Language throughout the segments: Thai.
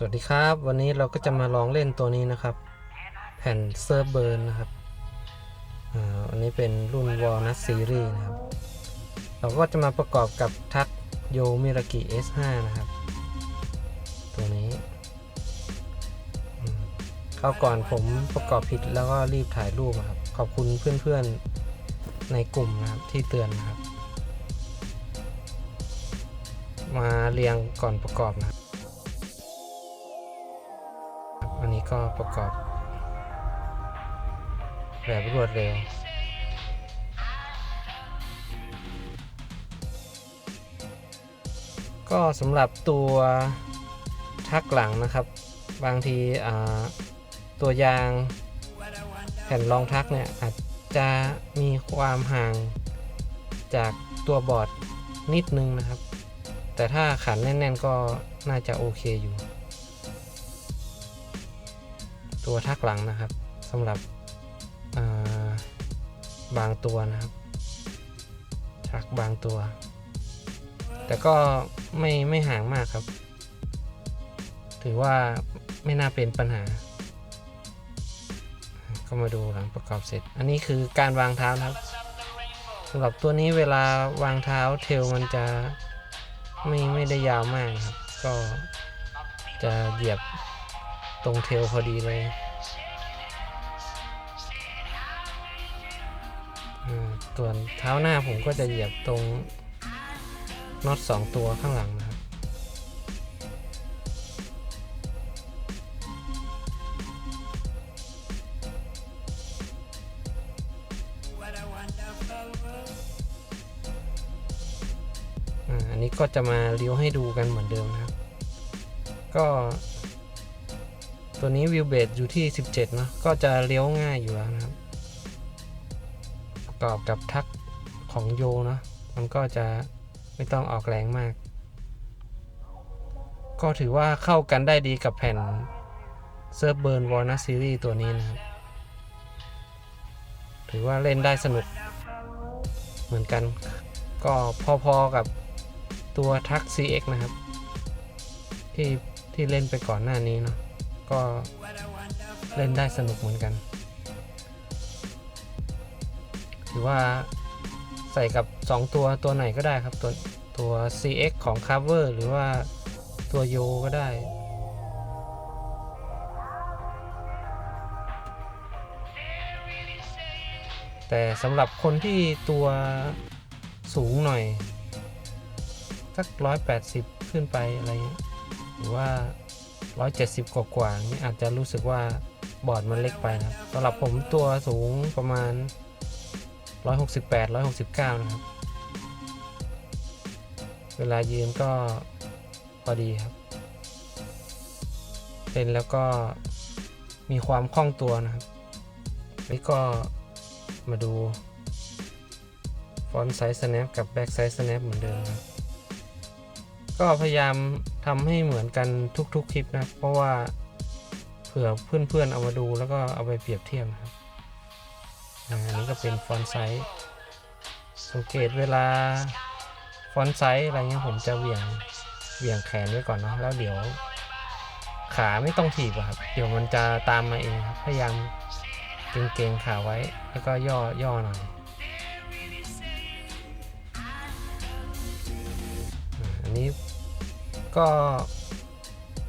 สวัสดีครับ วันนี้เราก็จะมาลองเล่นตัวนี้นะครับ แผ่นเซิร์ฟเบิร์นนะครับอันนี้เป็นรุ่นวอลนัทซีรีส์นะครับ เราก็จะมาประกอบกับทักโยมิรากิ S5 นะครับ ตัวนี้อืมคราก่อนผมประกอบผิดแล้วก็รีบถ่ายรูปอะครับ ขอบคุณเพื่อนๆในกลุ่มนะครับที่เตือนนะครับ มาเรียงก่อนประกอบนะครับ ก็ประกอบ แบบรวดเร็วก็สำหรับตัวทักหลังนะครับ บางทีตัวยางแผ่นรองทักเนี่ยอาจจะมีความห่างจากตัวบอร์ดนิดนึงนะครับ แต่ถ้าขันแน่นๆก็น่าจะโอเคอยู่ ตัวทักหลังนะครับสำหรับาบางตัวนะครับทักบางตัว แต่ก็ไม่ไม่ห่างมากครับ ถือว่าไม่น่าเป็นปัญหา ก็มาดูหลังประกอบเสร็จ อันนี้คือการวางเท้าครับสำหรับตัวนี้เวลาวางเท้าเทลมันจะไม่ไม่ได้ยาวมากนะครับ ก็จะเหยียบ ตรงเทลพอดีเลยอืมส่วนเท้าหน้าผมก็จะเหยียบตรงน็อตสองตัวข้างหลังนะครับอ่าอันนี้ก็จะมาเลี้ยวให้ดูกันเหมือนเดิมนะครับ ก็ ตัวนี้วิวเบสอยู่ที่ 17เนาะก็จะเลี้ยวง่ายอยู่แล้วนะครับประกอบกับทักของโยเนาะมันก็จะไม่ต้องออกแรงมาก ก็ถือว่าเข้ากันได้ดีกับแผ่นเซิร์ฟเบิร์นวอลนัซีรีส์ตัวนี้นะครับ ถือว่าเล่นได้สนุกเหมือนกัน ก็พอๆกับตัวทัก CX นะครับ ที่ที่เล่นไปก่อนหน้านี้เนาะ ก็เล่นได้สนุกเหมือนกัน ถือว่าใส่กับ 2 ตัวตัวไหนก็ได้ครับ ตัวตัว CX ของ Cover หรือว่าตัวโยก็ได้ แต่สำหรับคนที่ตัวสูงหน่อย สักร้อยแปดสิบขึ้นไปอะไรเงี้ยหรือว่า 170 กว่ากว่านี่อาจจะรู้สึกว่าบอร์ดมันเล็กไปนะครับสำหรับผมตัวสูงประมาณ 168 169 นะครับ เวลายืนก็พอดีครับเล่นแล้วก็มีความคล่องตัวนะครับนี่ก็มาดูฟอนต์ไซส์ snap กับ back size snap เหมือนเดิมครับ ก็พยายาม ทำให้เหมือนกันทุกๆคลิปนะ เพราะว่าเผื่อเพื่อนๆเอามาดูแล้วก็เอาไปเปรียบเทียบครับอันนี้ก็เป็นฟอนต์ไซส์สังเกตเวลาฟอนต์ไซส์อะไรเงี้ยผมจะเหวี่ยงเหวี่ยงแขนไว้ก่อนเนาะแล้วเดี๋ยว ขาไม่ต้องถีบอะครับ เดี๋ยวมันจะตามมาเองครับพยายามเกรงๆขาไว้ แล้วก็ย่อย่อหน่อยอันนี้ ก็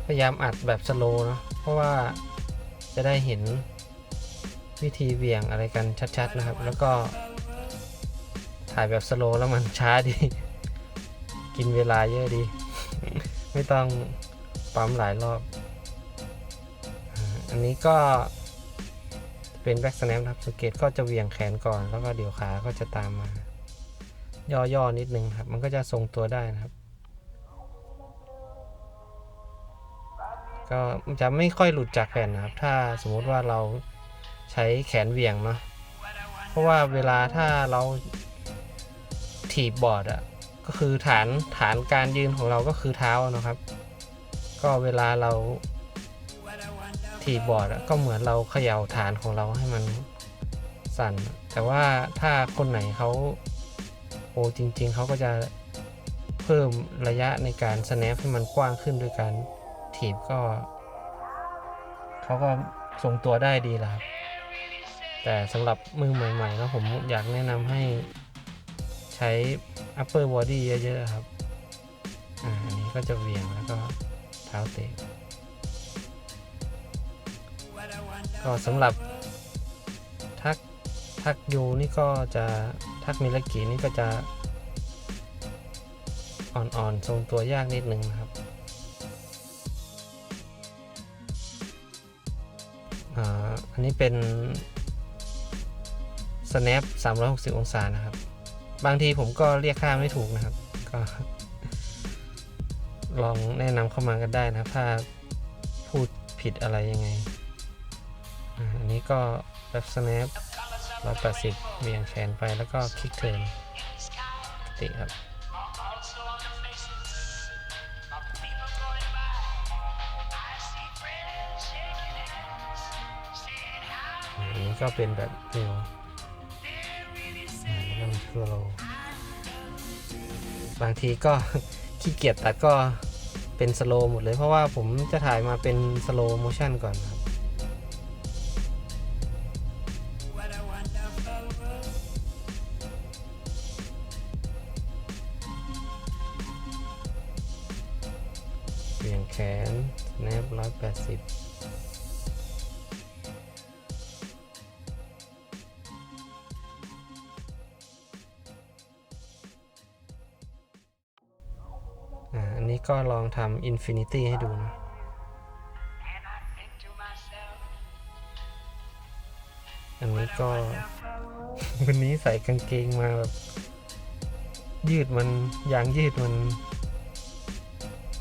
พยายามอัดแบบสโลว์เนอะเพราะว่าจะได้เห็นวิธีเวียงอะไรกันชัด ๆ นะครับ แล้วก็ถ่ายแบบสโลว์แล้วมันช้าดี กินเวลาเยอะดี ไม่ต้องปั๊มหลายรอบ อันนี้ก็เป็นแบ็กสแนปครับสังเกตก็จะเวียงแขนก่อน แล้วก็เดี๋ยวขาก็จะตามมา ย่อๆนิดนึงครับ มันก็จะทรงตัวได้นะครับ ก็จะไม่ค่อยหลุดจากแผ่นนะครับ ถ้าสมมุติว่าเราใช้แขนเหวี่ยงเนาะเพราะว่าเวลาถ้าเราถีบบอร์ดอะก็คือฐานฐานการยืนของเราก็คือเท้านะครับ ก็เวลาเราถีบบอร์ดอะก็เหมือนเราเขย่าฐานของเราให้มันสั่น แต่ว่าถ้าคนไหนเขาโอ้จริง ๆเขาก็จะเพิ่มระยะในการ snap ให้มันกว้างขึ้นด้วยการ ทีฟก็ เขาก็ทรงตัวได้ดีแหละครับแต่สำหรับมือใหม่ๆแล้วผมอยากแนะนำให้ใช้ upper body เยอะๆครับ อ่าอันนี้ก็จะเวียงแล้วก็เท้าเตะ ก็สำหรับทักทักยูนี่ก็จะทักมิลกินี่ก็จะอ่อนๆทรงตัวยากนิดนึงนะครับ อันนี้เป็น snap 360 องศานะครับ บางทีผมก็เรียกค่าไม่ถูกนะครับ ก็ ลองแนะนำเข้ามากันได้นะครับถ้าพูดผิดอะไรยังไง อันนี้ก็แบบ snap 180เบี่ยงแขนไปแล้วก็คลิกเทิร์นปกติครับ ก็เป็นแบบเร็วอ่าแล้วก็มีสโลว์บางทีก็ขี้เกียจตัดก็เป็นสโลว์หมดเลย เพราะว่าผมจะถ่ายมาเป็นสโลว์โมชั่นก่อนครับเบี่ยงแขนแนบร้อยแปดสิบ ก็ลองทำอินฟินิตี้ให้ดูนะอันนี้ก็ วันนี้ใส่กางเกงมาแบบ ยืดมันยางยืดมัน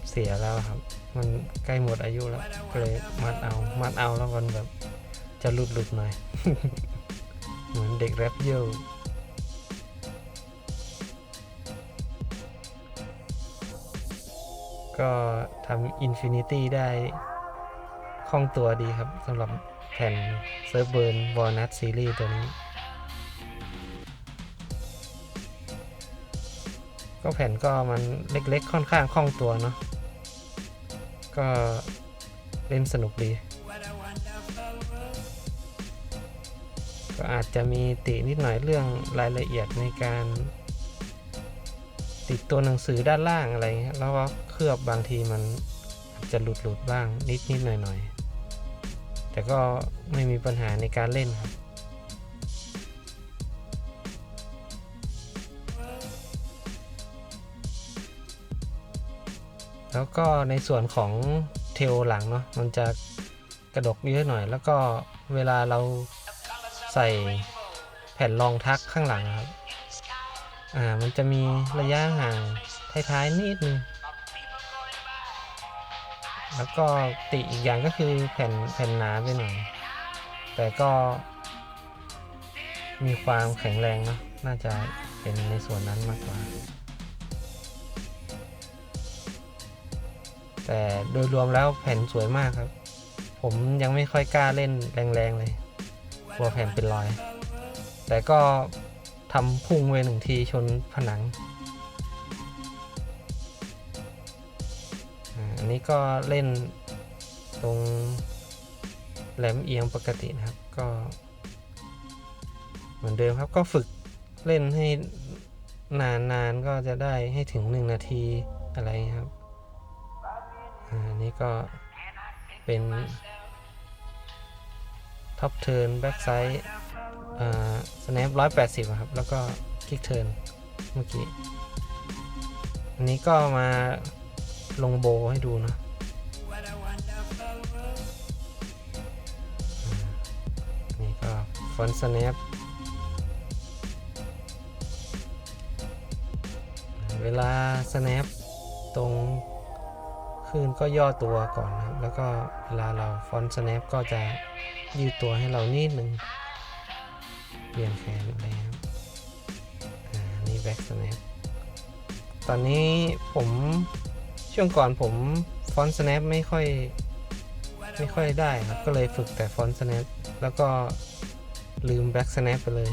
เสียแล้วครับ มันใกล้หมดอายุแล้ว ก็เลยมัดเอา มัดเอาแล้วมันแบบจะหลุดหลุดๆหน่อย เหมือนเด็กแรปเยล ก็ทำอินฟินิตี้ได้คล่องตัวดีครับสำหรับแผ่นเซิร์ฟเบิร์นวอลนัทซีรีส์ตัวนี้ ก็แผ่นก็มันเล็กๆ ค่อนข้างคล่องตัวเนาะก็เล่นสนุกดี ก็อาจจะมีตินิดหน่อยเรื่องรายละเอียดในการ ติดตัวหนังสือด้านล่างอะไรเงี้ยแล้วก็เคลือบบางทีมันจะหลุดหลุดๆบ้างนิดนิดหน่อยหน่อยๆแต่ก็ไม่มีปัญหาในการเล่นครับแล้วก็ในส่วนของเทลหลังเนาะมันจะกระดกเยอะหน่อย แล้วก็เวลาเราใส่แผ่นรองทักข้างหลังครับ อ่ามันจะมีระยะห่างท้ายๆนิดนึงแล้วก็ติอีกอย่างก็คือแผ่นแผ่นหนาไปหน่อย แต่ก็มีความแข็งแรงนะน่าจะเป็นในส่วนนั้นมากกว่า แต่โดยรวมแล้วแผ่นสวยมากครับ ผมยังไม่ค่อยกล้าเล่นแรงๆเลยกลัวแผ่นเป็นรอย แต่ก็ ทำพุ่งไว้หนึ่งทีชนผนัง อันนี้ก็เล่นตรงแหลมเอียงปกตินะครับ ก็ เหมือนเดิมครับก็ฝึกเล่นให้นานๆก็จะได้ให้ถึง1นาทีอะไรครับอันนี้ก็เป็นท็อปเทิร์นแบ็กไซด์ สแนปร้อยแปดสิบครับ แล้วก็คลิกเทิร์นเมื่อกี้ อันนี้ก็มาลงโบให้ดูนะอ่าอันนี้ก็ฟอนต์สแนปเวลาสแนปตรงคลื่นก็ย่อตัวก่อนนะครับ แล้วก็เวลาเราฟอนต์สแนปก็จะยืดตัวให้เรานิดหนึ่ง ลี่ยนแขนอะไรครับอ่านี่แบ็กสแนปตอนนี้ผมช่วงก่อนผมฟอนต์สแนปไม่ค่อยไม่ค่อยได้ครับ ก็เลยฝึกแต่ฟอนต์สแนปแล้วก็ลืมแบ็กสแนปไปเลย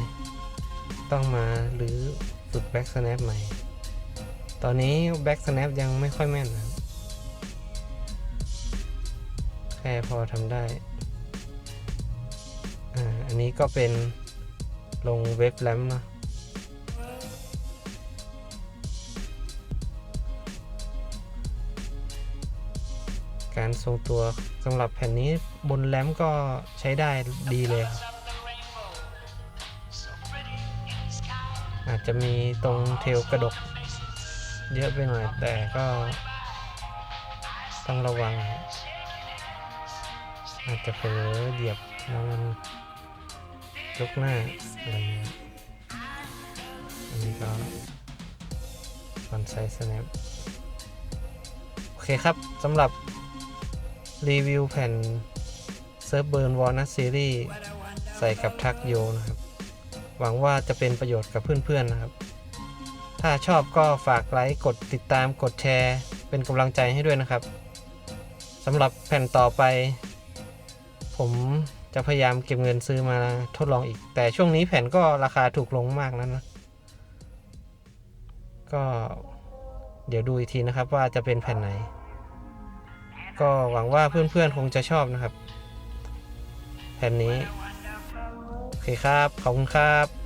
ต้องมาหรือฝึกแบ็กสแนปใหม่ ตอนนี้แบ็กสแนปยังไม่ค่อยแม่นนะครับค่พอทำได้ อ่า อันนี้ก็เป็น ลงเว็บแลมนะการทรงตัวสำหรับแผ่นนี้บนแรมก็ใช้ได้ดีเลยครับอาจจะมีตรงเทลกระดก เยอะไปหน่อย แต่ก็ต้องระวัง อาจจะเผลอเหยียบแล้วมัน ลุกหน้าอะไรเงี้ยอันนี้ก็ฟอนไซส์ snap โอเคครับสำหรับรีวิวแผ่นเซิร์ฟเบิร์นวอลนัทซีรีส์ใส่กับทักโยนะครับ หวังว่าจะเป็นประโยชน์กับเพื่อนๆนะครับ ถ้าชอบก็ฝากไลค์กดติดตามกดแชร์ เป็นกำลังใจให้ด้วยนะครับสำหรับแผ่นต่อไป ผม จะพยายามเก็บเงินซื้อมาทดลองอีก แต่ช่วงนี้แผ่นก็ราคาถูกลงมากแล้วนะ ก็เดี๋ยวดูอีกทีนะครับว่าจะเป็นแผ่นไหน ก็หวังว่าเพื่อนๆคงจะชอบนะครับ แผ่นนี้ โอเคครับ ขอบคุณครับ